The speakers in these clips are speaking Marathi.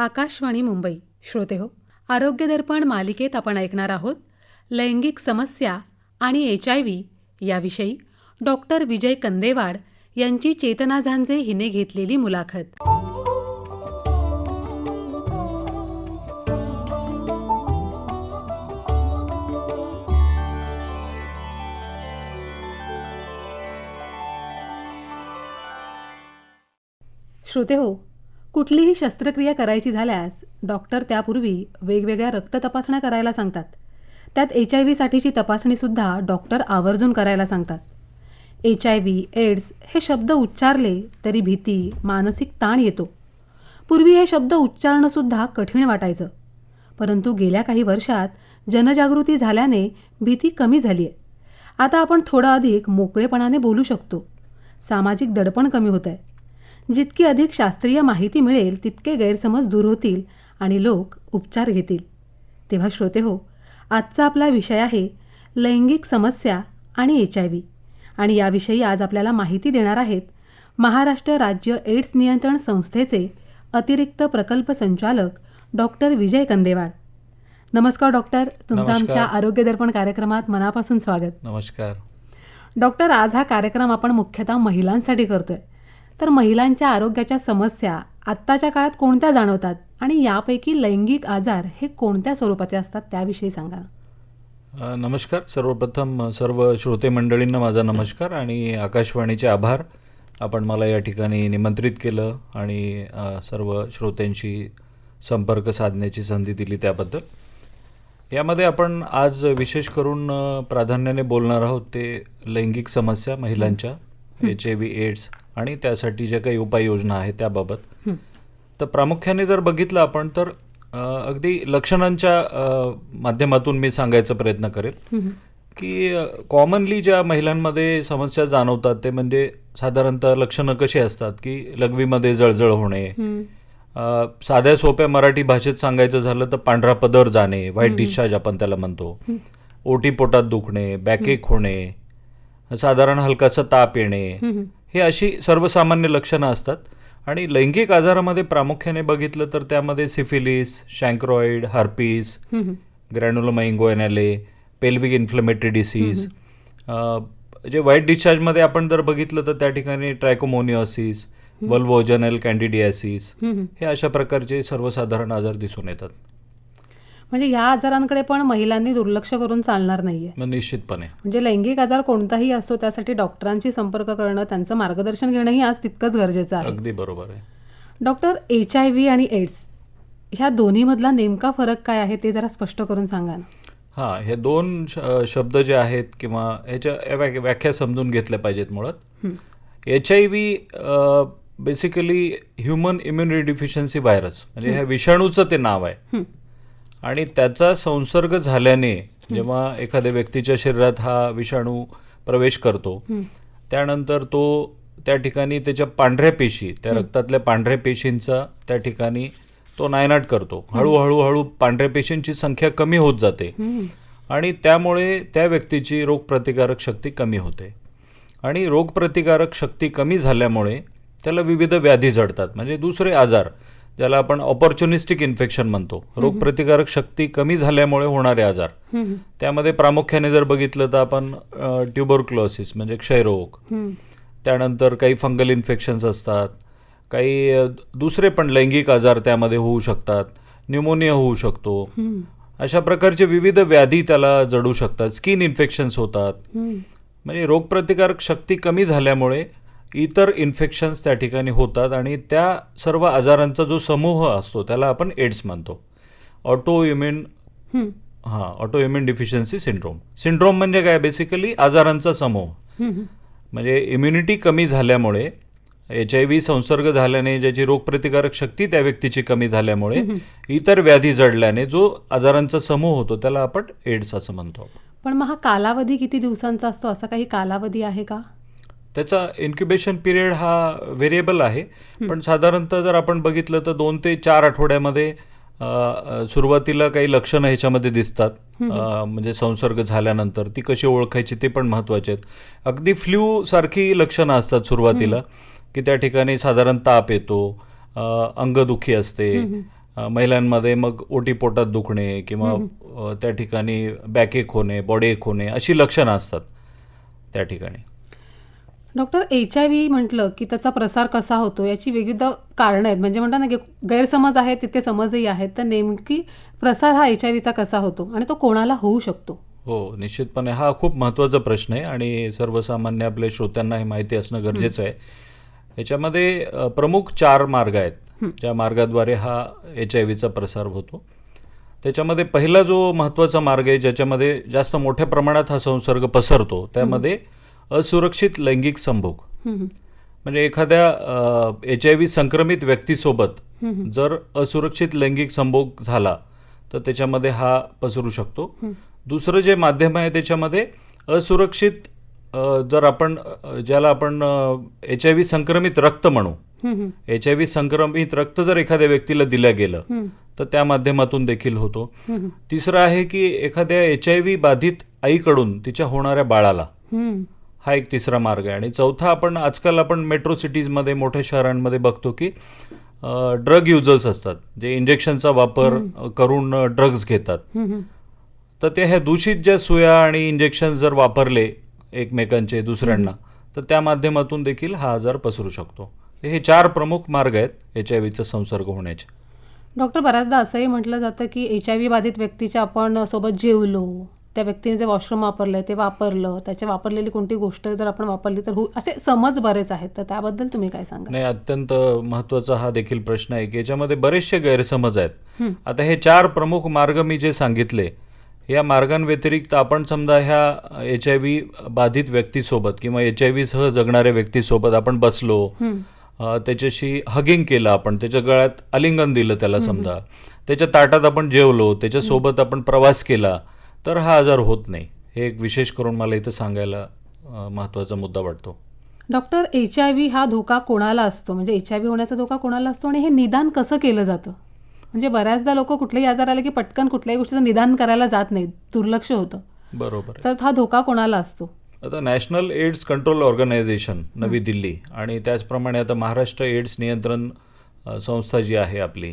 आकाशवाणी मुंबई. श्रोते हो आरोग्य दर्पण मालिकेत आपण ऐकणार आहोत लैंगिक समस्या आणि एच आय व्ही याविषयी डॉक्टर विजय कंदेवाड यांची चेतना झांजे हिने घेतलेली मुलाखत. श्रोते हो कुठलीही शस्त्रक्रिया करायची झाल्यास डॉक्टर त्यापूर्वी वेगवेगळ्या रक्त तपासण्या करायला सांगतात. त्यात एच आय व्हीसाठीची तपासणीसुद्धा डॉक्टर आवर्जून करायला सांगतात. एच आय व्ही एड्स हे शब्द उच्चारले तरी भीती मानसिक ताण येतो. पूर्वी हे शब्द उच्चारणंसुद्धा कठीण वाटायचं. परंतु गेल्या काही वर्षात जनजागृती झाल्याने भीती कमी झाली आहे आता आपण थोडं अधिक मोकळेपणाने बोलू शकतो. सामाजिक दडपण कमी होत आहे जितकी अधिक शास्त्रीय माहिती मिळेल तितके गैरसमज दूर होतील आणि लोक उपचार घेतील. तेव्हा श्रोते हो आजचा आपला विषय आहे लैंगिक समस्या आणि एच आय व्ही. आणि याविषयी आज आपल्याला माहिती देणार आहेत महाराष्ट्र राज्य एड्स नियंत्रण संस्थेचे अतिरिक्त प्रकल्प संचालक डॉक्टर विजय कंदेवाड नमस्कार डॉक्टर तुमचं. आमच्या आरोग्य दर्पण कार्यक्रमात मनापासून स्वागत. नमस्कार. डॉक्टर आज हा कार्यक्रम आपण मुख्यतः महिलांसाठी करतोय. तर महिलांच्या आरोग्याच्या समस्या आत्ताच्या काळात कोणत्या जाणवतात? आणि यापैकी लैंगिक आजार हे कोणत्या स्वरूपाचे असतात? त्याविषयी सांगा नमस्कार. सर्वप्रथम सर्व श्रोते मंडळींना माझा नमस्कार आणि आकाशवाणीचे आभार. आपण मला या ठिकाणी निमंत्रित केलं आणि सर्व श्रोत्यांशी संपर्क साधण्याची संधी दिली त्याबद्दल. यामध्ये आपण आज विशेष करून प्राधान्याने बोलणार आहोत ते लैंगिक समस्या महिलांच्या एच आय व्ही एड्स आणि त्यासाठी ज्या काही उपाययोजना आहेत त्याबाबत. तर प्रामुख्याने जर बघितलं आपण तर अगदी लक्षणांच्या माध्यमातून मी सांगायचा प्रयत्न करेल. की कॉमनली ज्या महिलांमध्ये समस्या जाणवतात ते म्हणजे साधारणतः लक्षणं कशी असतात? की लघवीमध्ये जळजळ होणे. साध्या सोप्या मराठी भाषेत सांगायचं झालं तर पांढरा पदर जाणे व्हाईट डिस्चार्ज आपण त्याला म्हणतो. ओटी पोटात दुखणे बॅकेक होणे साधारण हलकासा ताप येणे. हं, अशी सर्वसामान्य लक्षणं असतात आणि लैंगिक आजारामध्ये प्रामुख्याने बघितलं तर त्यामध्ये सिफिलिस शँक्रॉइड हार्पीस हं, हं. Granuloma inguinale pelvic inflammatory disease जे व्हाईट डिस्चार्जमध्ये आपण जर बघितलं तर त्या ठिकाणी ट्रायकोमोनिओसिस वल्वोजनल कॅन्डिडियासिस. हे अशा प्रकारचे सर्वसाधारण आजार दिसून येतात म्हणजे या आजारांकडे पण महिलांनी दुर्लक्ष करून चालणार नाहीये. निश्चितपणे. म्हणजे लैंगिक आजार कोणताही असो त्यासाठी डॉक्टरांशी संपर्क करणं त्यांचं मार्गदर्शन घेणंही आज तितकंच गरजेचं आहे. अगदी बरोबर आहे. डॉक्टर एच आय व्ही आणि एड्स ह्या दोन्हीमधला नेमका फरक काय आहे ते जरा स्पष्ट करून सांगा ना. हां हे दोन शब्द जे आहेत किंवा ह्याच्या व्याख्या समजून घेतल्या पाहिजेत मुळात. H I V basically human immunity deficiency virus म्हणजे ह्या विषाणूचं ते नाव आहे. आणि त्याचा संसर्ग झाल्याने जेव्हा एखाद्या व्यक्तीच्या शरीरात हा विषाणू प्रवेश करतो. त्यानंतर तो त्या ठिकाणी त्याच्या पांढऱ्या पेशी त्या रक्तातल्या पांढऱ्या पेशींचा त्या ठिकाणी तो नायनाट करतो. हळूहळू हळू पांढऱ्या पेशींची संख्या कमी होत जाते. आणि त्यामुळे त्या व्यक्तीची रोगप्रतिकारक शक्ती कमी होते. आणि रोगप्रतिकारक शक्ती कमी झाल्यामुळे त्याला विविध व्याधी जडतात म्हणजे दुसरे आजार ज्याला आपण ऑपॉर्च्युनिस्टिक इन्फेक्शन म्हणतो. रोगप्रतिकारक शक्ती कमी झाल्यामुळे होणारे आजार. त्यामध्ये प्रामुख्याने जर बघितलं तर आपण ट्युबरक्लोसिस म्हणजे क्षयरोग. त्यानंतर काही फंगल इन्फेक्शन्स असतात. काही दुसरे पण लैंगिक आजार त्यामध्ये होऊ शकतात. न्यूमोनिया होऊ शकतो. हं. अशा प्रकारचे विविध व्याधी त्याला जडू शकतात. स्किन इन्फेक्शन्स होतात. हं. म्हणजे रोगप्रतिकारक शक्ती कमी झाल्यामुळे इतर इन्फेक्शन्स त्या ठिकाणी होतात आणि त्या सर्व आजारांचा जो समूह असतो त्याला आपण एड्स म्हणतो. ऑटो इम्युन हं. Auto immune deficiency syndrome syndrome म्हणजे काय? बेसिकली आजारांचा समूह. म्हणजे इम्युनिटी कमी झाल्यामुळे एच आय व्ही संसर्ग झाल्याने ज्याची रोगप्रतिकारक शक्ती त्या व्यक्तीची कमी झाल्यामुळे इतर व्याधी जडल्याने जो आजारांचा समूह होतो त्याला आपण एड्स असं म्हणतो पण मग हा कालावधी किती दिवसांचा असतो? असा काही कालावधी आहे का? त्याचा इन्क्युबेशन पिरियड हा व्हेरिएबल आहे. पण साधारणतः जर आपण बघितलं तर दोन ते चार आठवड्यामध्ये सुरुवातीला काही लक्षणं ह्याच्यामध्ये दिसतात. म्हणजे संसर्ग झाल्यानंतर ती कशी ओळखायची ते पण महत्त्वाचे आहेत. अगदी फ्ल्यू सारखी लक्षणं असतात सुरुवातीला की त्या ठिकाणी साधारण ताप येतो अंगदुखी असते. महिलांमध्ये मग ओटी पोटात दुखणे किंवा त्या ठिकाणी बॅकएक होणे बॉडी एक होणे अशी लक्षणं असतात त्या ठिकाणी. डॉक्टर एच आय व्ही म्हटलं की त्याचा प्रसार कसा होतो याची विविध कारणं आहेत. म्हणजे म्हणतात ना की गैरसमज आहेत तितके समजही आहेत. तर नेमकी प्रसार हा एच आय व्हीचा कसा होतो आणि तो कोणाला होऊ शकतो? हो निश्चितपणे हा खूप महत्त्वाचा प्रश्न आहे आणि सर्वसामान्य आपल्या श्रोत्यांना हे माहिती असणं गरजेचं आहे. याच्यामध्ये प्रमुख चार मार्ग आहेत. ज्या मार्गाद्वारे हा एच आय व्हीचा प्रसार होतो. त्याच्यामध्ये पहिला जो महत्त्वाचा मार्ग आहे ज्याच्यामध्ये जास्त मोठ्या प्रमाणात हा संसर्ग पसरतो त्यामध्ये असुरक्षित लैंगिक संभोग. म्हणजे एखाद्या एच आय व्ही संक्रमित व्यक्तीसोबत जर असुरक्षित लैंगिक संभोग झाला तर त्याच्यामध्ये हा पसरू शकतो. दुसरं जे माध्यम आहे त्याच्यामध्ये असुरक्षित जर आपण ज्याला आपण एच आय व्ही संक्रमित रक्त म्हणू. एच आय व्ही संक्रमित रक्त जर एखाद्या व्यक्तीला दिलं गेलं तर त्या माध्यमातून देखील होतो. तिसरं आहे की एखाद्या एच आय व्ही बाधित आईकडून तिच्या होणाऱ्या बाळाला. हा एक तिसरा मार्ग आहे. आणि चौथा आपण आजकाल आपण मेट्रो सिटीजमध्ये मोठ्या शहरांमध्ये बघतो की ड्रग युजर्स असतात. जे इंजेक्शनचा वापर करून ड्रग्ज घेतात. तर ते ह्या दूषित ज्या सुया आणि इंजेक्शन जर वापरले एकमेकांचे दुसऱ्यांना तर त्या माध्यमातून देखील हा आजार पसरू शकतो. हे चार प्रमुख मार्ग आहेत एच आय व्हीचा संसर्ग होण्याचे. डॉक्टर बऱ्याचदा असंही म्हटलं जातं की एच आय व्ही बाधित व्यक्तीच्या आपण सोबत जेवलो त्या व्यक्तीने जे वॉशरूम वापरलंय ते वापरलं त्याच्या वापरलेली कोणती गोष्ट जर आपण वापरली तर हो असे समज बरेच आहेत. तर त्याबद्दल तुम्ही काय सांगा नाही अत्यंत महत्त्वाचा हा देखील प्रश्न आहे की याच्यामध्ये बरेचसे गैरसमज आहेत. आता हे चार प्रमुख मार्ग मी जे सांगितले या मार्गांव्यतिरिक्त आपण समजा ह्या एच आय व्ही बाधित व्यक्तीसोबत किंवा एच आय व्हीसह जगणाऱ्या व्यक्तीसोबत आपण बसलो त्याच्याशी हगिंग केलं आपण त्याच्या गळ्यात आलिंगन दिलं त्याला समजा त्याच्या ताटात आपण जेवलो त्याच्यासोबत आपण प्रवास केला तर हा आजार होत नाही. हे एक विशेष करून मला इथं सांगायला महत्त्वाचा मुद्दा वाटतो. डॉक्टर एच आय व्ही हा धोका कोणाला असतो? म्हणजे एच आय व्ही होण्याचा धोका कोणाला असतो आणि हे निदान कसं केलं जातं? म्हणजे बऱ्याचदा लोक कुठलेही आजार आले की पटकन कुठल्याही गोष्टीचं निदान करायला जात नाहीत. दुर्लक्ष होतं. बरोबर तर हा धोका कोणाला असतो? आता नॅशनल एड्स कंट्रोल ऑर्गनायझेशन नवी दिल्ली आणि त्याचप्रमाणे आता महाराष्ट्र एड्स नियंत्रण संस्था जी आहे आपली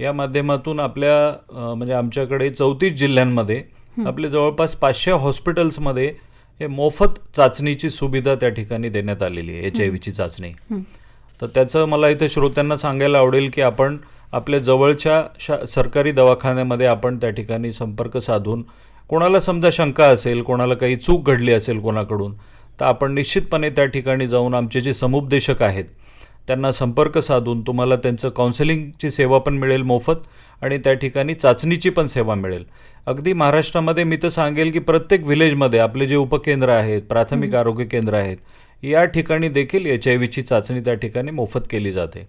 या माध्यमातून आपल्या म्हणजे आमच्याकडे चौतीस जिल्ह्यांमध्ये आपले जवळपास पाचशे हॉस्पिटल्समध्ये हे मोफत चाचणीची सुविधा त्या ठिकाणी देण्यात आलेली आहे एच आय व्हीची चाचणी. तर त्याचं मला इथे श्रोत्यांना सांगायला आवडेल की आपण आपल्या जवळच्या शा सरकारी दवाखान्यामध्ये आपण त्या ठिकाणी संपर्क साधून कोणाला समजा शंका असेल कोणाला काही चूक घडली असेल कोणाकडून तर आपण निश्चितपणे त्या ठिकाणी जाऊन आमचे जे समुपदेशक आहेत त्यांना संपर्क साधून तुम्हाला त्यांचं काउन्सिलिंगची सेवा पण मिळेल मोफत आणि त्या ठिकाणी चाचणीची पण सेवा मिळेल. अगदी महाराष्ट्रामध्ये मी तर सांगेल की प्रत्येक विलेजमध्ये आपले जे उपकेंद्र आहेत प्राथमिक आरोग्य केंद्र आहेत या ठिकाणी देखील एच आय व्हीची चाचणी त्या ठिकाणी मोफत केली जाते.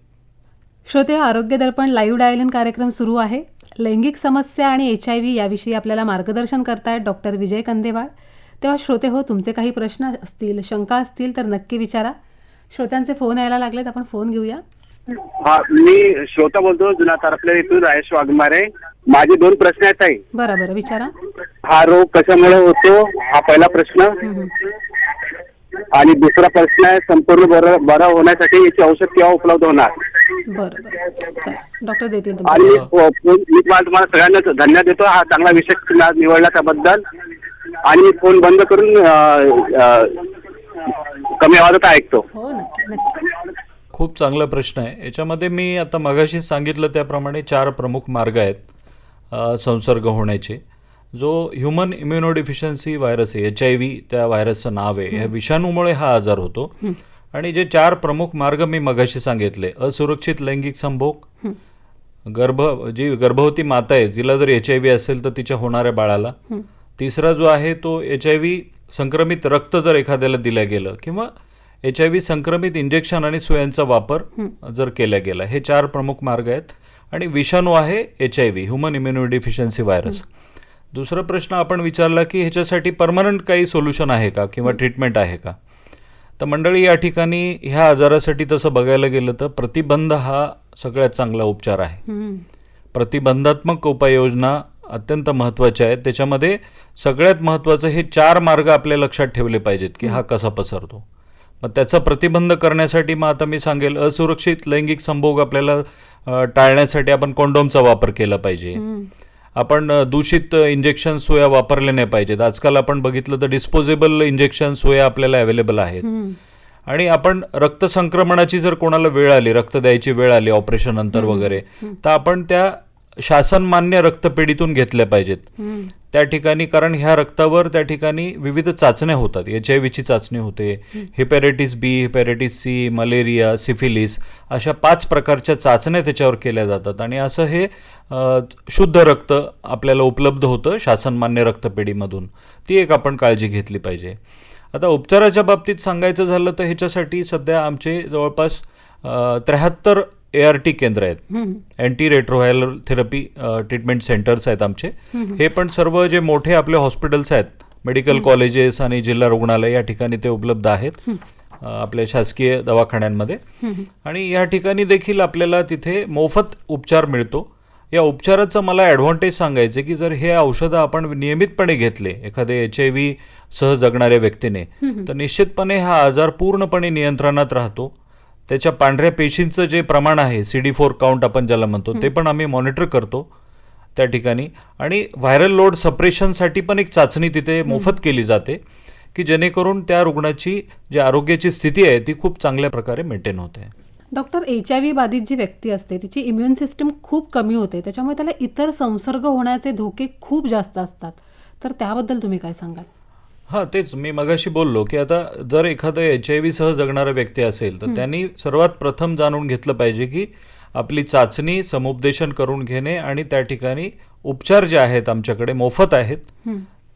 श्रोते आरोग्य दर्पण लाईव्ह डायलिन कार्यक्रम सुरू आहे. लैंगिक समस्या आणि एच आय व्ही याविषयी आपल्याला मार्गदर्शन करतायत डॉक्टर विजय कंदेवाळ तेव्हा श्रोते हो तुमचे काही प्रश्न असतील शंका असतील तर नक्की विचारा. श्रोत्यांचे फोन यायला लागलेत आपण फोन घेऊया. हा मी श्रोता बोलतो जुना तारपले इथून राजेश वाघमारे. माझे दोन प्रश्न आहेत ताई. बरं बरं विचारा. हा रोग कशामुळे होतो? हा पहिला प्रश्न. आणि दुसरा प्रश्न आहे संपूर्ण बरं बरा होण्यासाठी याची औषध केव्हा उपलब्ध होणार? बरं बरं चला डॉक्टर देतील आणि तुम्हाला मी फो- फोन- मी तुम्हाला तुम्हाला सगळ्यांना धन्यवाद देतो. हा चांगला विषय तुम्ही आज निवडला त्याबद्दल. आणि मी फोन बंद करून अं, अं, कमी आवाजात ऐकतो. हो नक्की नक्की. खूप चांगला प्रश्न आहे. याच्यामध्ये मी आता मगाशी सांगितलं त्याप्रमाणे चार प्रमुख मार्ग आहेत संसर्ग होण्याचे. जो ह्युमन इम्युनोडिफिशियन्सी व्हायरस आहे एच आय व्ही त्या व्हायरसचं नाव आहे. ह्या विषाणूमुळे हा आजार होतो. आणि जे चार प्रमुख मार्ग मी मगाशी सांगितले असुरक्षित लैंगिक संभोग गर्भ जी गर्भवती माता आहे तिला जर एच आय व्ही असेल तर तिच्या होणाऱ्या बाळाला. तिसरा जो आहे तो एच आय व्ही संक्रमित रक्त जर एखाद्याला दिलं गेलं किंवा एच आय व्ही संक्रमित इंजेक्शन आणि सुयांचा वापर जर केला गेला हे चार प्रमुख मार्ग आहेत. आणि विषाणू आहे H I V human immunodeficiency virus दुसरा प्रश्न आपण विचारला की ह्याच्यासाठी परमनंट काही सोल्युशन आहे का किंवा ट्रीटमेंट आहे का? तर मंडळी या ठिकाणी ह्या आजारासाठी तसं बघायला गेलं तर प्रतिबंध हा सगळ्यात चांगला उपचार आहे. प्रतिबंधात्मक उपाययोजना अत्यंत महत्त्वाच्या आहेत. त्याच्यामध्ये सगळ्यात महत्त्वाचं हे चार मार्ग आपल्या लक्षात ठेवले पाहिजेत की हा कसा पसरतो. मग त्याचा प्रतिबंध करण्यासाठी मग आता मी सांगेल असुरक्षित लैंगिक संभोग आपल्याला टाळण्यासाठी आपण कॉन्डोमचा वापर केला पाहिजे. आपण दूषित इंजेक्शन सोया वापरल्या नाही पाहिजेत. आजकाल आपण बघितलं तर डिस्पोजेबल इंजेक्शन सोया आपल्याला अवेलेबल आहेत. आणि आपण रक्त संक्रमणाची जर कोणाला वेळ आली रक्त द्यायची वेळ आली ऑपरेशन नंतर वगैरे तर आपण त्या शासन मान्य रक्तपेढीतून घेतल्या पाहिजेत. त्या ठिकाणी कारण ह्या रक्तावर त्या ठिकाणी विविध चाचण्या होतात. एच आय व्हीची चाचणी होते. Hepatitis B hepatitis C malaria syphilis अशा पाच प्रकारच्या चाचण्या त्याच्यावर केल्या जातात. आणि असं हे शुद्ध रक्त आपल्याला उपलब्ध होतं शासनमान्य रक्तपेढीमधून. ती एक आपण काळजी घेतली पाहिजे. आता उपचाराच्या बाबतीत सांगायचं झालं तर ह्याच्यासाठी सध्या आमचे जवळपास त्र्याहत्तर ए आर टी केंद्र आहेत. Anti retroviral therapy treatment centres आहेत आमचे. हे पण सर्व जे मोठे आपले हॉस्पिटल्स आहेत मेडिकल कॉलेजेस आणि जिल्हा रुग्णालय या ठिकाणी ते उपलब्ध आहेत आपल्या शासकीय दवाखान्यांमध्ये. आणि या ठिकाणी देखील आपल्याला तिथे मोफत उपचार मिळतो. या उपचाराचं मला ॲडव्हान्टेज सांगायचं की जर हे औषधं आपण नियमितपणे घेतले एखादे एच आय व्ही सह जगणाऱ्या व्यक्तीने तर निश्चितपणे हा आजार पूर्णपणे नियंत्रणात राहतो. त्याच्या पांढऱ्या पेशींचं जे प्रमाण आहे सी डी फोर काउंट आपण ज्याला म्हणतो ते पण आम्ही मॉनिटर करतो त्या ठिकाणी. आणि व्हायरल लोड सप्रेशनसाठी पण एक चाचणी तिथे मोफत केली जाते की जेणेकरून त्या रुग्णाची जी आरोग्याची स्थिती आहे ती खूप चांगल्या प्रकारे मेंटेन होते. डॉक्टर एच आय व्ही बाधित जी व्यक्ती असते तिची इम्युन सिस्टम खूप कमी होते त्याच्यामुळे त्याला इतर संसर्ग होण्याचे धोके खूप जास्त असतात. तर त्याबद्दल तुम्ही काय सांगाल? हां तेच मी मगाशी बोललो की आता जर एखादं एच आय व्ही सह जगणारा व्यक्ती असेल तर त्यांनी सर्वात प्रथम जाणून घेतलं पाहिजे की आपली चाचणी समुपदेशन करून घेणे आणि त्या ठिकाणी उपचार जे आहेत आमच्याकडे मोफत आहेत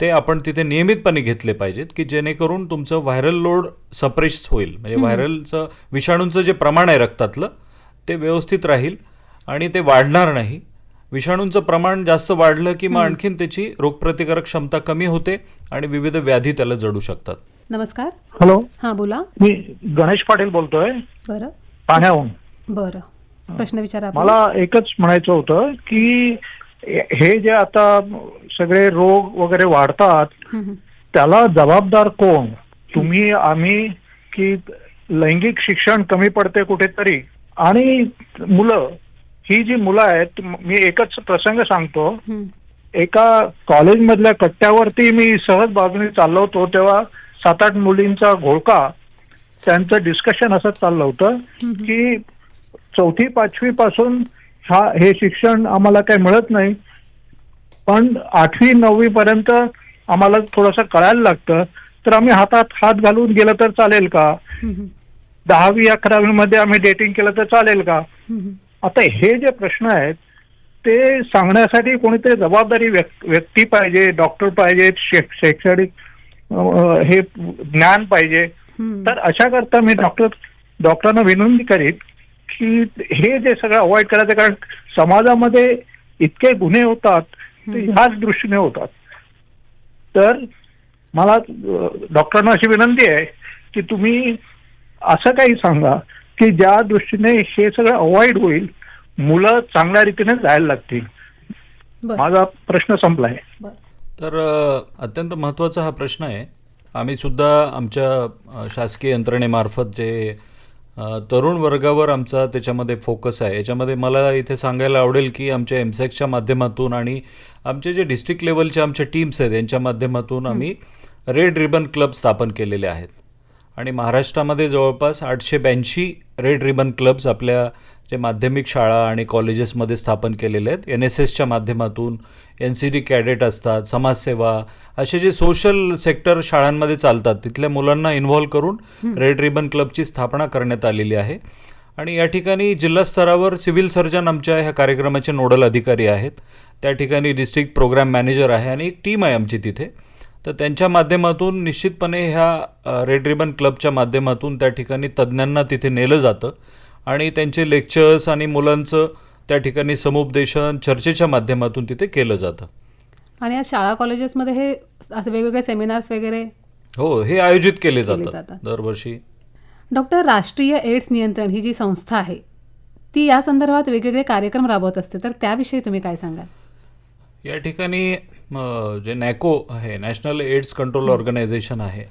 ते आपण तिथे नियमितपणे घेतले पाहिजेत की जेणेकरून तुमचं व्हायरल लोड सप्रेश होईल. म्हणजे व्हायरलचं विषाणूंचं जे प्रमाण आहे रक्तातलं ते व्यवस्थित राहील आणि ते वाढणार नाही. विषाणूंचं प्रमाण जास्त वाढलं की मग आणखीन त्याची रोगप्रतिकारक क्षमता कमी होते आणि विविध व्याधी त्याला जडू शकतात. नमस्कार. हॅलो. हां बोला. मी गणेश पाटील बोलतोय. बरं. ठाण्याहून बरं. प्रश्न विचारा आपण. मला एकच म्हणायचं होतं की हे जे आता सगळे रोग वगैरे वाढतात हं, हं. त्याला जबाबदार कोण? तुम्ही आम्ही की लैंगिक शिक्षण कमी पडते कुठेतरी आणि मुलं ही जी मुलं आहेत मी एकच प्रसंग सांगतो. एका कॉलेजमधल्या कट्ट्यावरती मी सहज बाजूने चाललो होतो तेव्हा सात आठ मुलींचा घोळका त्यांचं डिस्कशन असं चाललं होतं की चौथी पाचवी पासून हा हे शिक्षण आम्हाला काही मिळत नाही पण आठवी नववी पर्यंत आम्हाला थोडंसं कळायला लागतं तर आम्ही हातात हात घालून गेलं तर चालेल का. दहावी अकरावी मध्ये आम्ही डेटिंग केलं तर चालेल का. आता हे जे प्रश्न आहेत ते सांगण्यासाठी कोणीतरी जबाबदारी व्यक- व्यक्ती पाहिजे डॉक्टर पाहिजे शैक्षणिक हे ज्ञान पाहिजे. तर अशा करता मी डॉक्टर डॉक्टरांना विनंती करीन की हे जे सगळं अवॉइड करायचं कारण समाजामध्ये इतके गुन्हे होतात ते ह्याच दृष्टीने होतात. तर मला डॉक्टरांना अशी विनंती आहे की तुम्ही असं काही सांगा की ज्या दृष्टीने हे सगळं अवॉइड होईल मुलं चांगल्या रीतीने जायला लागतील. माझा प्रश्न संपलाय. तर अत्यंत महत्त्वाचा हा प्रश्न आहे. आम्ही सुद्धा आमच्या शासकीय यंत्रणेमार्फत जे तरुण वर्गावर आमचा त्याच्यामध्ये फोकस आहे. याच्यामध्ये मला इथे सांगायला आवडेल की आमच्या एमसेक्सच्या माध्यमातून आणि आमचे जे डिस्ट्रिक्ट लेवलचे आमच्या टीम्स आहेत यांच्या माध्यमातून आम्ही रेड रिबन क्लब स्थापन केलेले आहेत. आणि महाराष्ट्रामध्ये जवळपास आठशे ब्याऐंशी रेड रिबन क्लब्स आपल्या जे माध्यमिक शाळा आणि कॉलेजेसमध्ये स्थापन केलेले आहेत. एन एस एसच्या माध्यमातून एन सी डी कॅडेट असतात समाजसेवा असे जे सोशल सेक्टर शाळांमध्ये चालतात तिथल्या मुलांना इन्व्हॉल्व करून रेड रिबन क्लबची स्थापना करण्यात आलेली आहे. आणि या ठिकाणी जिल्हा स्तरावर सिव्हिल सर्जन आमच्या ह्या कार्यक्रमाचे नोडल अधिकारी आहेत. त्या ठिकाणी डिस्ट्रिक्ट प्रोग्राम मॅनेजर आहे आणि एक टीम आहे आमची तिथे. तर त्यांच्या माध्यमातून निश्चितपणे ह्या रेड रिबन क्लबच्या माध्यमातून त्या ठिकाणी तज्ज्ञांना तिथे नेलं जातं. आणि त्यांचे लेक्चर्स आणि मुलांचं त्या ठिकाणी समुपदेशन चर्चेच्या माध्यमातून तिथे केलं जातं. आणि आज शाळा कॉलेजेसमध्ये हे असे वेगवेगळे सेमिनार्स वगैरे हो हे आयोजित केले जातात. दरवर्षी. डॉक्टर राष्ट्रीय एड्स नियंत्रण ही जी संस्था आहे ती या संदर्भात वेगवेगळे कार्यक्रम राबवत असते. तर त्याविषयी तुम्ही काय सांगाल? या ठिकाणी जे नॅको आहे नॅशनल एड्स कंट्रोल ऑर्गनायझेशन आहे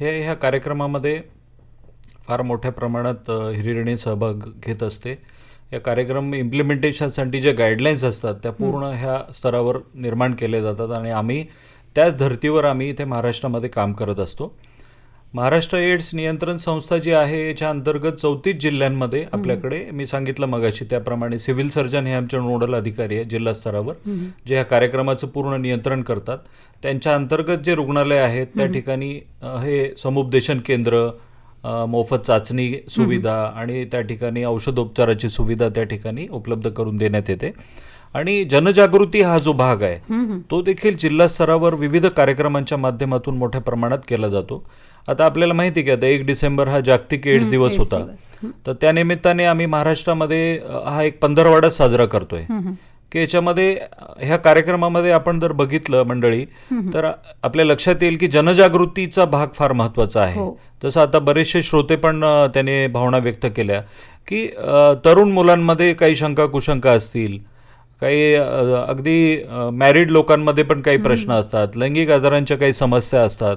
हे ह्या कार्यक्रमामध्ये फार मोठ्या प्रमाणात हिरिरीने सहभाग घेत असते. या कार्यक्रम इम्प्लिमेंटेशनसाठी जे गाईडलाईन्स असतात त्या पूर्ण ह्या स्तरावर निर्माण केले जातात आणि आम्ही त्याच धर्तीवर आम्ही इथे महाराष्ट्रामध्ये काम करत असतो. महाराष्ट्र एड्स नियंत्रण संस्था जी आहे याच्या अंतर्गत चौतीस जिल्ह्यांमध्ये आपल्याकडे मी सांगितलं मगाशी त्याप्रमाणे सिव्हिल सर्जन हे आमचे नोडल अधिकारी आहेत जिल्हा स्तरावर जे ह्या कार्यक्रमाचं पूर्ण नियंत्रण करतात. त्यांच्या अंतर्गत जे रुग्णालय आहेत त्या ठिकाणी हे समुपदेशन केंद्र मोफत चाचणी सुविधा आणि त्या ठिकाणी औषधोपचाराची सुविधा त्या ठिकाणी उपलब्ध करून देण्यात येते. आणि जनजागृती हा जो भाग आहे तो देखील जिल्हा स्तरावर विविध कार्यक्रमांच्या माध्यमातून मोठ्या प्रमाणात केला जातो. आता आपल्याला माहिती की आता एक डिसेंबर हा जागतिक एड्स दिवस होता. तर त्या निमित्ताने आम्ही महाराष्ट्रामध्ये हा एक पंधरवाडा साजरा करतोय. की याच्यामध्ये ह्या कार्यक्रमामध्ये आपण जर बघितलं मंडळी तर आपल्या लक्षात येईल की जनजागृतीचा भाग फार महत्त्वाचा आहे. हो. जसं आता बरेचसे श्रोते पण त्याने भावना व्यक्त केल्या की तरुण मुलांमध्ये काही शंका कुशंका असतील काही अगदी मॅरिड लोकांमध्ये पण काही प्रश्न असतात लैंगिक आजारांच्या काही समस्या असतात.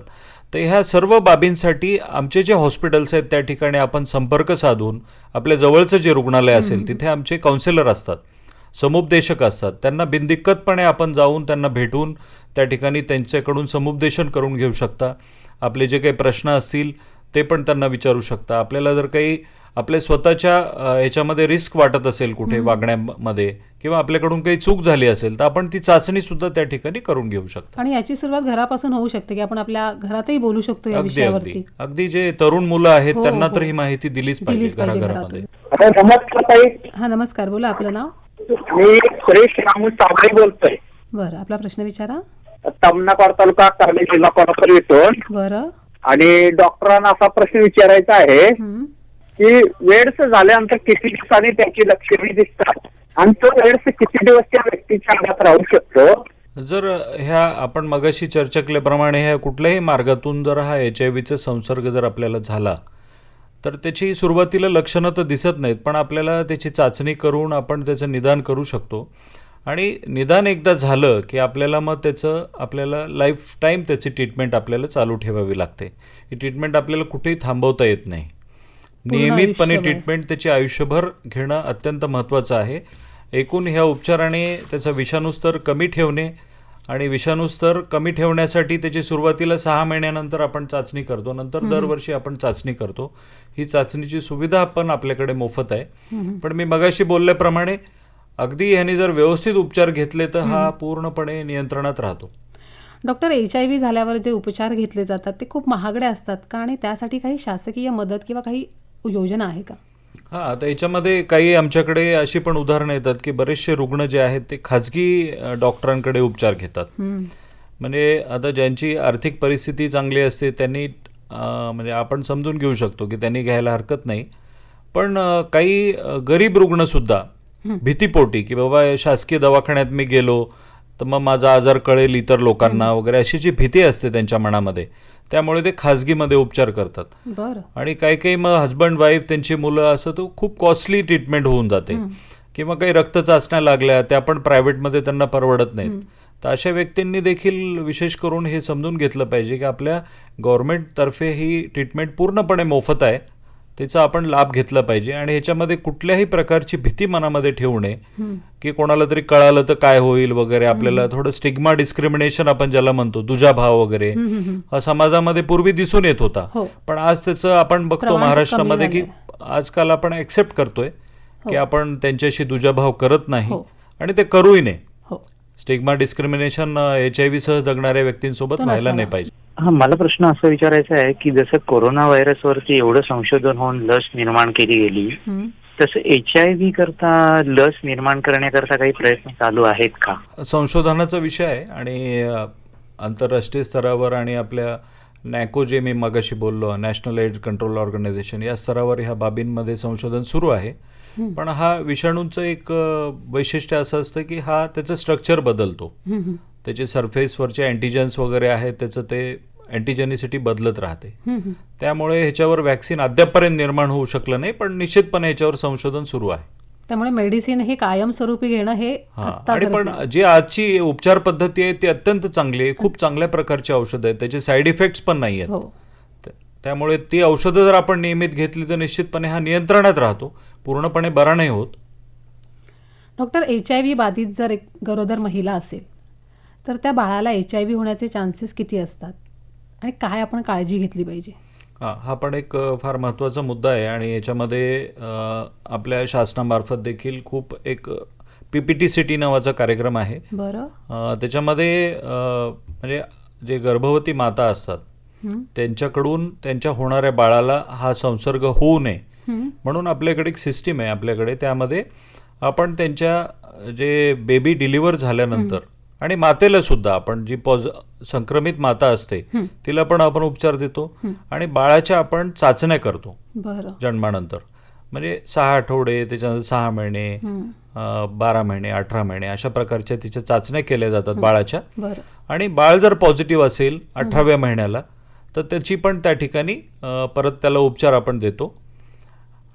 तर ह्या सर्व बाबींसाठी आमचे जे हॉस्पिटल्स आहेत त्या ठिकाणी आपण संपर्क साधून आपल्या जवळचं जे रुग्णालय असेल तिथे आमचे काउन्सिलर असतात समुपदेशक असतात. त्यांना बिनदिक्कतपणे आपण जाऊन त्यांना भेटून त्या ठिकाणी त्यांच्याकडून समुपदेशन करून घेऊ शकता. आपले जे काही प्रश्न असतील ते पण त्यांना विचारू शकता. आपल्याला जर काही आपल्या स्वतःच्या ह्याच्यामध्ये रिस्क वाटत असेल कुठे वागण्यामध्ये किंवा आपल्याकडून काही चूक झाली असेल तर आपण ती चाचणी सुद्धा त्या ठिकाणी करून घेऊ शकता. आणि याची सुरुवात घरापासून होऊ शकते की आपण आपल्या घरातही बोलू शकतो या अगदी अगदी. विषयावरती. अगदी जे तरुण मुलं आहेत हो, त्यांना हो. तर ही. माहिती दिलीच पाहिजे घराघरामध्ये. हा नमस्कार. बोला आपलं नाव? मी सुरेश रामू साबळे बोलतोय. बरं आपला प्रश्न विचारा. तमनापाड तालुका कर्ली जिल्हा कोल्हापूर येथून. बरं. आणि डॉक्टरांना असा प्रश्न विचारायचा आहे हं. की वेड्स झाल्यानंतर किती दिवसांनी त्याची लक्षणे दिसतात. आणि तो वेड्स किती दिवस त्या व्यक्तीच्या अंगात राहू शकतो? जर ह्या आपण मगाशी चर्चा केल्याप्रमाणे ह्या कुठल्याही मार्गातून जर हा एच आय व्हीचा संसर्ग जर आपल्याला झाला तर त्याची सुरुवातीला लक्षणं तर दिसत नाहीत पण आपल्याला त्याची चाचणी करून आपण त्याचं निदान करू शकतो. आणि निदान एकदा झालं की आपल्याला मग त्याचं आपल्याला लाईफ टाईम त्याची ट्रीटमेंट आपल्याला चालू ठेवावी लागते. ही ट्रीटमेंट आपल्याला कुठेही थांबवता येत नाही. नियमितपणे. ट्रीटमेंट त्याची आयुष्यभर घेणं अत्यंत महत्त्वाचं आहे. एकूण ह्या उपचाराने त्याचा विषाणू स्तर कमी ठेवणे आणि विषाणू स्तर कमी ठेवण्यासाठी त्याची सुरुवातीला सहा महिन्यानंतर आपण चाचणी करतो. नंतर दरवर्षी आपण चाचणी करतो. ही चाचणीची सुविधा पण आपल्याकडे मोफत आहे. पण मी मगाशी बोलल्याप्रमाणे अगदी ह्याने जर व्यवस्थित उपचार घेतले तर हा पूर्णपणे नियंत्रणात राहतो. डॉक्टर एच आय व्ही झाल्यावर जे उपचार घेतले जातात ते खूप महागडे असतात. का? आणि त्यासाठी काही शासकीय मदत किंवा काही योजना आहे का? हां आता याच्यामध्ये काही आमच्याकडे अशी पण उदाहरणं येतात की बरेचसे रुग्ण जे आहेत ते खाजगी डॉक्टरांकडे उपचार घेतात. म्हणजे आता ज्यांची आर्थिक परिस्थिती चांगली असते त्यांनी म्हणजे आपण समजून घेऊ शकतो की त्यांनी घ्यायला हरकत नाही. पण काही गरीब रुग्णसुद्धा भीतीपोटी की बाबा शासकीय दवाखान्यात मी गेलो तर मग माझा आजार कळेल इतर लोकांना वगैरे अशी जी भीती असते त्यांच्या मनामध्ये त्यामुळे ते खाजगीमध्ये उपचार करतात. आणि काही काही मग हजबंड वाईफ त्यांची मुलं असं तो खूप कॉस्टली ट्रीटमेंट होऊन जाते. किंवा काही रक्त चाचण्या लागल्या त्या पण प्रायव्हेटमध्ये त्यांना परवडत नाहीत. तर अशा व्यक्तींनी देखील विशेष करून हे समजून घेतलं पाहिजे की आपल्या गव्हर्नमेंटतर्फे ही ट्रीटमेंट पूर्णपणे मोफत आहे. त्याचा आपण लाभ घेतला पाहिजे. आणि ह्याच्यामध्ये कुठल्याही प्रकारची भीती मनामध्ये ठेवू नये. की कोणाला तरी कळालं तर काय होईल वगैरे. आपल्याला थोडं स्टिग्मा डिस्क्रिमिनेशन आपण ज्याला म्हणतो दुजाभाव वगैरे हा समाजामध्ये पूर्वी दिसून येत होता. हो. पण आज त्याचं आपण बघतो महाराष्ट्रामध्ये की आजकाल आपण ऍक्सेप्ट करतोय की आपण त्यांच्याशी दुजाभाव करत नाही हो. आणि ते करूही नये. हो. Stigma discrimination H I V सह जगणाऱ्या व्यक्तींसोबत व्हायला. नाही. पाहिजे. हा मला प्रश्न असा विचारायचा आहे की जसं कोरोना व्हायरसवरती एवढं संशोधन होऊन लस निर्माण केली गेली हं. तसं एच आय व्ही करता लस निर्माण करण्याकरता काही प्रयत्न चालू आहेत का संशोधनाचा विषय आहे आणि अ, आंतरराष्ट्रीय स्तरावर आणि आपल्या नॅको जे मी मगाशी बोललो नॅशनल एड कंट्रोल ऑर्गनायझेशन या स्तरावर ह्या बाबींमध्ये संशोधन सुरू आहे पण हा विषाणूंचं एक वैशिष्ट्य असं असतं की हा त्याचं स्ट्रक्चर बदलतो. त्याचे सरफेसवरचे अँटीजन्स वगैरे आहेत त्याचं ते अँटीजेनिसिटी बदलत राहते. त्यामुळे ह्याच्यावर वॅक्सिन अद्यापपर्यंत निर्माण होऊ शकलं नाही पण निश्चितपणे ह्याच्यावर संशोधन सुरू आहे. त्यामुळे मेडिसिन हे कायमस्वरूपी घेणं हे आणि पण. जी आजची उपचार पद्धती आहे ती अत्यंत चांगली आहे. खूप चांगल्या प्रकारची औषधं आहेत. त्याचे साईड इफेक्ट्स पण नाही आहेत. हो. त्या- त्यामुळे ती औषधं जर आपण नियमित घेतली तर निश्चितपणे हा नियंत्रणात राहतो. पूर्णपणे बरा नाही होत. डॉक्टर एच आय व्ही बाधित जर एक गरोदर महिला असेल तर त्या बाळाला एच आय व्ही होण्याचे चान्सेस किती असतात? आणि काय आपण काळजी घेतली पाहिजे? हा हा पण एक फार महत्त्वाचा मुद्दा आहे आणि याच्यामध्ये आपल्या शासनामार्फत देखील खूप एक P P T C T नावाचा कार्यक्रम आहे. बरं. त्याच्यामध्ये म्हणजे जे गर्भवती माता असतात त्यांच्याकडून त्यांच्या होणाऱ्या बाळाला हा संसर्ग होऊ नये. म्हणून आपल्याकडे एक सिस्टीम आहे आपल्याकडे. त्यामध्ये आपण त्यांच्या जे बेबी डिलिव्हर झाल्यानंतर आणि मातेला सुद्धा आपण जी पॉझ संक्रमित माता असते. तिला पण आपण उपचार देतो आणि बाळाच्या आपण चाचण्या करतो जन्मानंतर. म्हणजे सहा आठवडे त्याच्यानंतर सहा महिने बारा महिने अठरा महिने अशा प्रकारच्या तिच्या चाचण्या केल्या जातात बाळाच्या. आणि बाळ जर पॉझिटिव्ह असेल अठराव्या महिन्याला तर त्याची पण त्या ठिकाणी परत त्याला उपचार आपण देतो.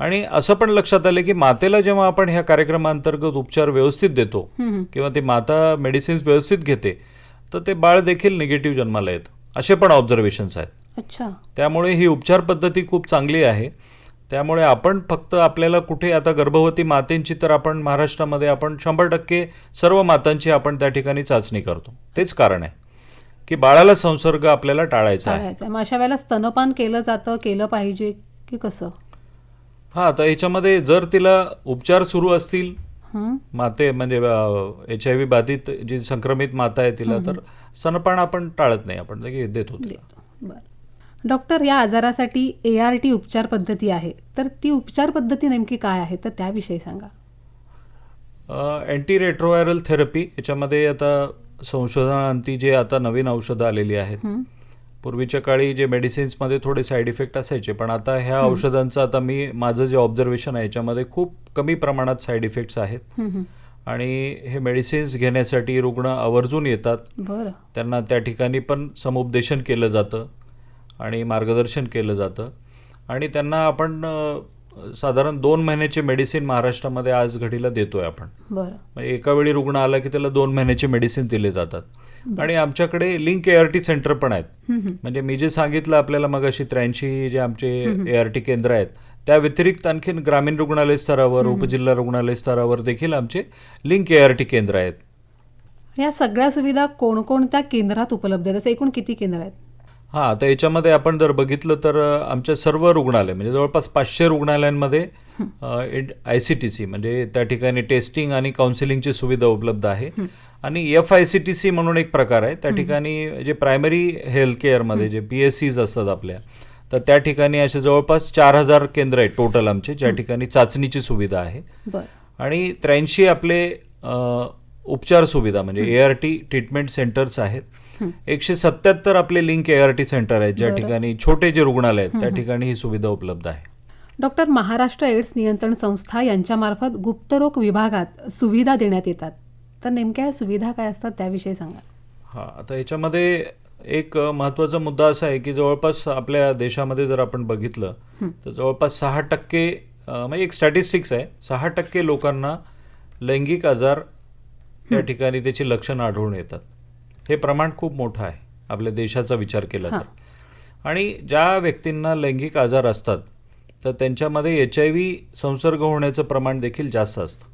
आणि असं पण लक्षात आलं की मातेला जेव्हा आपण ह्या कार्यक्रमांतर्गत उपचार व्यवस्थित देतो. किंवा ती माता मेडिसिन्स व्यवस्थित घेते तर ते बाळ देखील निगेटिव्ह जन्माला येतं. असे पण ऑब्झर्वेशन्स आहेत. अच्छा. त्यामुळे ही उपचार पद्धती खूप चांगली आहे. त्यामुळे आपण फक्त आपल्याला कुठे आता गर्भवती मातेंची तर आपण महाराष्ट्रामध्ये आपण शंभर टक्के सर्व मातांची आपण त्या ठिकाणी चाचणी करतो. तेच कारण आहे की बाळाला संसर्ग आपल्याला टाळायचा आहे. अशा वेळेला स्तनपान केलं जातं केलं पाहिजे की कसं? हा तर ह्याच्यामध्ये जर तिला उपचार सुरू असतील हं, माते म्हणजे एच आय व्ही बाधित जी संक्रमित माता आहे तिला तर स्तनपान आपण टाळत नाही आपण देतो तिला. देतो. बरं. डॉक्टर या आजारासाठी ए आर टी उपचार पद्धती आहे. तर ती उपचार पद्धती नेमकी काय आहे? तर त्याविषयी सांगा. अँटी रेट्रोव्हायरल थेरपी याच्यामध्ये आता संशोधनांती जे आता नवीन औषधं आलेली आहेत हं, पूर्वीच्या काळी जे मेडिसिन्समध्ये थोडे साईड इफेक्ट असायचे पण आता ह्या औषधांचं आता मी माझं जे ऑब्झर्वेशन आहे याच्यामध्ये खूप कमी प्रमाणात साईड इफेक्ट्स आहेत. आणि हे मेडिसिन्स घेण्यासाठी रुग्ण आवर्जून येतात. त्यांना त्या ठिकाणी पण समुपदेशन केलं जातं आणि मार्गदर्शन केलं जातं. आणि त्यांना आपण साधारण दोन महिन्याचे मेडिसिन महाराष्ट्रामध्ये आज घडीला देतोय आपण. बरं. म्हणजे एका वेळी रुग्ण आला की त्याला दोन महिन्याचे मेडिसिन दिले जातात. आणि आमच्याकडे link A R T centre पण आहेत. म्हणजे मी जे सांगितलं आपल्याला मग अशी त्र्याऐंशी जे आमचे ए आर टी केंद्र आहेत त्या व्यतिरिक्त आणखीन ग्रामीण रुग्णालय स्तरावर उपजिल्हा रुग्णालय स्तरावर देखील आमचे लिंक ए आर टी केंद्र आहेत. या सगळ्या सुविधा कोणकोणत्या केंद्रात उपलब्ध आहेत? एकूण किती केंद्र आहेत? हां आता याच्यामध्ये आपण जर बघितलं तर आमच्या सर्व रुग्णालय म्हणजे जवळपास पाचशे रुग्णालयांमध्ये आय सी टी सी म्हणजे त्या ठिकाणी टेस्टिंग आणि काउन्सिलिंगची सुविधा उपलब्ध आहे. आणि F I C T C म्हणून एक प्रकार आहे. त्या ठिकाणी जे प्रायमरी हेल्थ केअरमध्ये जे पी एस सीज असतात आपल्या तर त्या ठिकाणी असे जवळपास चार हजार केंद्र आहेत टोटल आमचे ज्या ठिकाणी चाचणीची सुविधा आहे. आणि त्र्याऐंशी आपले उपचार सुविधा म्हणजे A R T treatment centres आहेत. एकशे सत्याहत्तर आपले link A R T centre आहेत ज्या. ठिकाणी छोटे जे रुग्णालय आहेत त्या ठिकाणी ही सुविधा उपलब्ध आहे. डॉक्टर महाराष्ट्र एड्स नियंत्रण संस्था यांच्यामार्फत गुप्तरोग विभागात सुविधा देण्यात येतात. तर नेमक्या सुविधा काय असतात त्याविषयी सांगा. हा आता याच्यामध्ये एक अ, महत्त्वाचा मुद्दा असा आहे की जवळपास आपल्या देशामध्ये जर आपण बघितलं तर जवळपास सहा टक्के म्हणजे एक स्टॅटिस्टिक्स आहे सहा टक्के लोकांना लैंगिक आजार या ठिकाणी त्याची लक्षणं आढळून येतात. हे प्रमाण खूप मोठं आहे आपल्या देशाचा विचार केला. तर. आणि ज्या व्यक्तींना लैंगिक आजार असतात तर त्यांच्यामध्ये एच आय व्ही संसर्ग होण्याचं प्रमाण देखील जास्त असतं.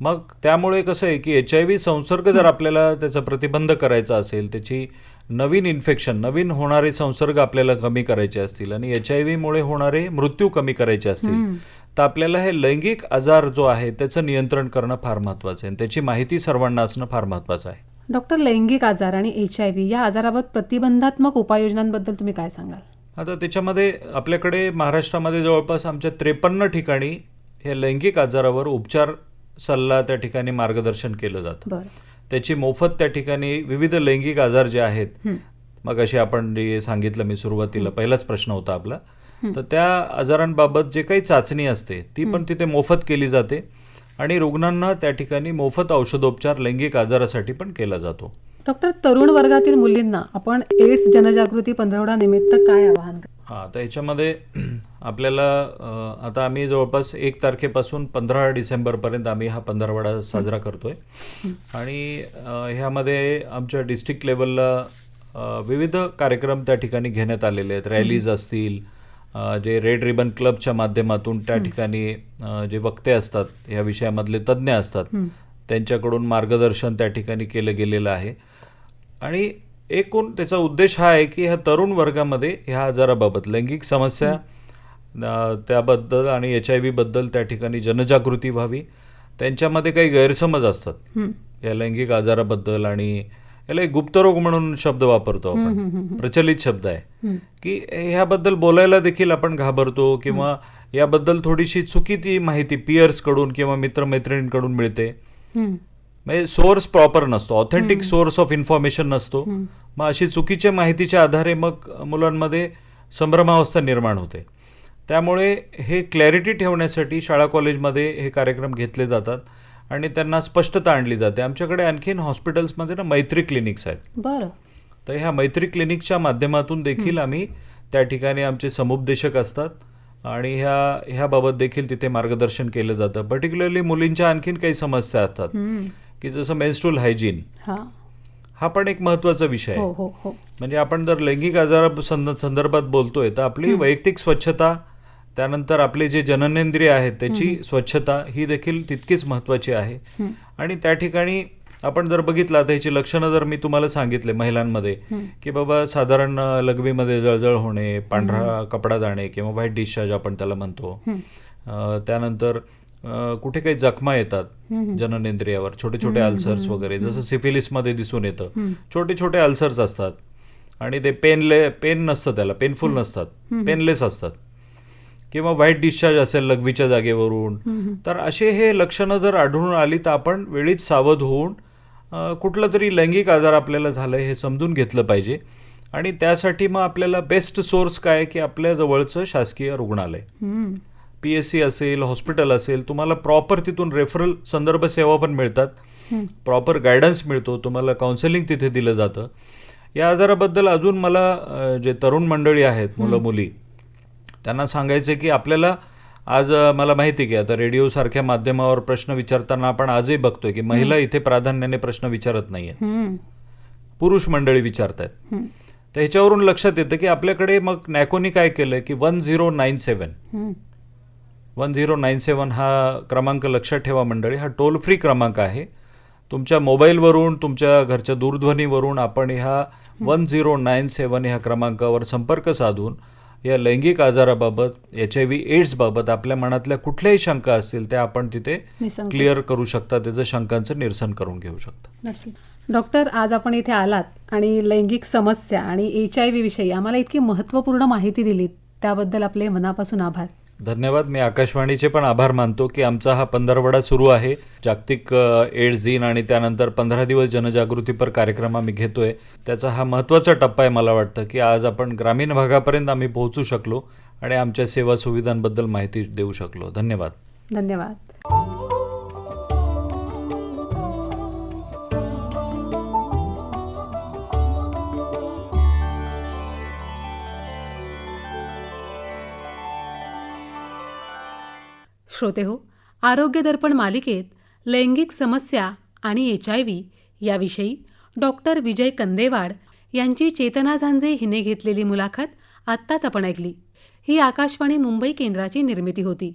मग त्यामुळे कसं आहे की एच आय व्ही संसर्ग जर आपल्याला त्याचा प्रतिबंध करायचा असेल त्याची नवीन इन्फेक्शन नवीन होणारे संसर्ग आपल्याला कमी करायचे असतील आणि एच आय व्हीमुळे होणारे मृत्यू कमी करायचे असतील तर आपल्याला हे लैंगिक आजार जो आहे त्याचं नियंत्रण करणं फार महत्त्वाचं आहे आणि त्याची माहिती सर्वांना असणं फार महत्त्वाचं आहे. डॉक्टर लैंगिक आजार आणि एच आय व्ही या आजाराबाबत प्रतिबंधात्मक उपाययोजनांबद्दल तुम्ही काय सांगाल? आता त्याच्यामध्ये आपल्याकडे महाराष्ट्रामध्ये जवळपास आमच्या त्रेपन्न ठिकाणी हे लैंगिक आजारावर उपचार सल्ला त्या ठिकाणी मार्गदर्शन केलं जातं. त्याची मोफत त्या ठिकाणी विविध लैंगिक आजार जे आहेत. मग अशी आपण जे सांगितलं मी सुरुवातीला पहिलाच प्रश्न होता आपला. तर त्या आजारांबाबत जे काही चाचणी असते ती पण तिथे मोफत केली जाते आणि रुग्णांना त्या ठिकाणी मोफत औषधोपचार लैंगिक आजारासाठी पण केला जातो. डॉक्टर तरुण वर्गातील मुलींना आपण एड्स जनजागृती पंधरवडा निमित्त काय आवाहन? हां तर याच्यामध्ये आपल्याला आता आम्ही जवळपास एक तारखेपासून पंधरा डिसेंबरपर्यंत आम्ही हा पंधरवडा साजरा करतोय. आणि ह्यामध्ये आमच्या डिस्ट्रिक्ट लेवलला विविध कार्यक्रम त्या ठिकाणी घेण्यात आलेले आहेत. रॅलीज असतील जे रेड रिबन क्लबच्या माध्यमातून त्या ठिकाणी जे वक्ते असतात या विषयामधले तज्ज्ञ असतात त्यांच्याकडून मार्गदर्शन त्या ठिकाणी केलं गेलेलं आहे. आणि एकूण त्याचा उद्देश हा आहे की ह्या तरुण वर्गामध्ये ह्या आजाराबाबत लैंगिक समस्या त्याबद्दल आणि एच आय व्हीबद्दल त्या ठिकाणी जनजागृती व्हावी. त्यांच्यामध्ये काही गैरसमज असतात. या लैंगिक आजाराबद्दल आणि याला एक गुप्तरोग म्हणून शब्द वापरतो आपण. प्रचलित शब्द आहे. की ह्याबद्दल बोलायला देखील आपण घाबरतो किंवा याबद्दल थोडीशी चुकीची माहिती peers कडून किंवा मित्रमैत्रिणींकडून मिळते. म्हणजे सोर्स प्रॉपर नसतो. ऑथेंटिक सोर्स ऑफ इन्फॉर्मेशन नसतो. मग अशी चुकीच्या माहितीच्या आधारे मग मुलांमध्ये संभ्रमावस्था निर्माण होते. त्यामुळे हे क्लॅरिटी ठेवण्यासाठी शाळा कॉलेजमध्ये हे कार्यक्रम घेतले जातात आणि त्यांना स्पष्टता आणली जाते. आमच्याकडे आणखीन हॉस्पिटल्समध्ये ना मैत्री क्लिनिक्स आहेत. बरं. तर ह्या मैत्री क्लिनिकच्या माध्यमातून देखील आम्ही त्या ठिकाणी आमचे समुपदेशक असतात आणि ह्या ह्याबाबत देखील तिथे मार्गदर्शन केलं जातं. पर्टिक्युलरली मुलींच्या आणखीन काही समस्या असतात. की जसं मेन्स्ट्रुअल हायजीन हा. हा पण एक महत्त्वाचा विषय हो आहे. हो हो म्हणजे आपण जर लैंगिक आजार संद- संदर्भात बोलतोय तर आपली वैयक्तिक स्वच्छता त्यानंतर आपले जे जननेंद्रिय आहेत त्याची स्वच्छता ही देखील तितकीच महत्वाची आहे. आणि त्या ठिकाणी आपण जर बघितलं तर ह्याची लक्षणं जर मी तुम्हाला सांगितले महिलांमध्ये की बाबा साधारण लघवीमध्ये जळजळ होणे पांढरा कपडा जाणे किंवा व्हाईट डिस्चार्ज आपण त्याला म्हणतो. त्यानंतर कुठे काही जखमा येतात जननेंद्रियावर छोटे छोटे अल्सर्स वगैरे जसं सिफिलिसमध्ये दिसून येतं. छोटे छोटे अल्सर्स असतात. आणि ते पेनले पेन नसतं त्याला पेनफुल नसतात. पेनलेस असतात. किंवा व्हाईट डिस्चार्ज असेल लघवीच्या जागेवरून तर असे हे लक्षणं जर आढळून आली तर आपण वेळीच सावध होऊन कुठलं तरी लैंगिक आजार आपल्याला झालं हे समजून घेतलं पाहिजे. आणि त्यासाठी मग आपल्याला बेस्ट सोर्स काय की आपल्या जवळचं शासकीय रुग्णालय. पी एस सी असेल हॉस्पिटल असेल तुम्हाला प्रॉपर तिथून रेफरल संदर्भ सेवा पण मिळतात. प्रॉपर गायडन्स मिळतो तुम्हाला काउन्सिलिंग तिथे दिलं जातं. या आजाराबद्दल अजून मला जे तरुण मंडळी आहेत मुलं मुली त्यांना सांगायचं की आपल्याला आज मला माहिती आहे की आता रेडिओसारख्या माध्यमावर प्रश्न विचारताना आपण आजही बघतोय की महिला इथे प्राधान्याने प्रश्न विचारत नाहीये हं. पुरुष मंडळी विचारतायत. हं. तर ह्याच्यावरून लक्षात येतं की आपल्याकडे मग नॅकोनी काय केलंय की one zero nine seven. One zero nine seven हा क्रमांक लक्षात ठेवा मंडळी. हा टोल फ्री क्रमांक आहे. तुमच्या मोबाईलवरून तुमच्या घरच्या दूरध्वनीवरून आपण ह्या वन झिरो नाईन सेवन ह्या क्रमांकावर संपर्क साधून या लैंगिक आजाराबाबत एच आय व्ही एड्सबाबत आपल्या मनातल्या कुठल्याही शंका असतील त्या आपण तिथे. क्लिअर करू शकता. त्याचं शंकांचं निरसन करून घेऊ शकता. डॉक्टर आज आपण इथे आलात आणि लैंगिक समस्या आणि एच आय व्ही विषयी आम्हाला इतकी महत्त्वपूर्ण माहिती दिलीत. त्याबद्दल आपले मनापासून आभार. धन्यवाद. मी आकाशवाणीचे पण आभार मानतो की आमचा हा पंधरवडा सुरू आहे. जागतिक एड्स दिन आणि त्यानंतर पंधरा दिवस जनजागृतीपर कार्यक्रम आम्ही घेतोय. त्याचा हा महत्त्वाचा टप्पा आहे मला वाटतं की आज आपण ग्रामीण भागापर्यंत आम्ही पोहोचू शकलो आणि आमच्या सेवा सुविधांबद्दल माहिती देऊ शकलो. धन्यवाद. धन्यवाद. श्रोते हो आरोग्य दर्पण मालिकेत लैंगिक समस्या आणि एच आय व्ही याविषयी डॉक्टर विजय कंदेवाड यांची चेतना झांजे हिने घेतलेली मुलाखत आत्ताच आपण ऐकली. ही आकाशवाणी मुंबई केंद्राची निर्मिती होती.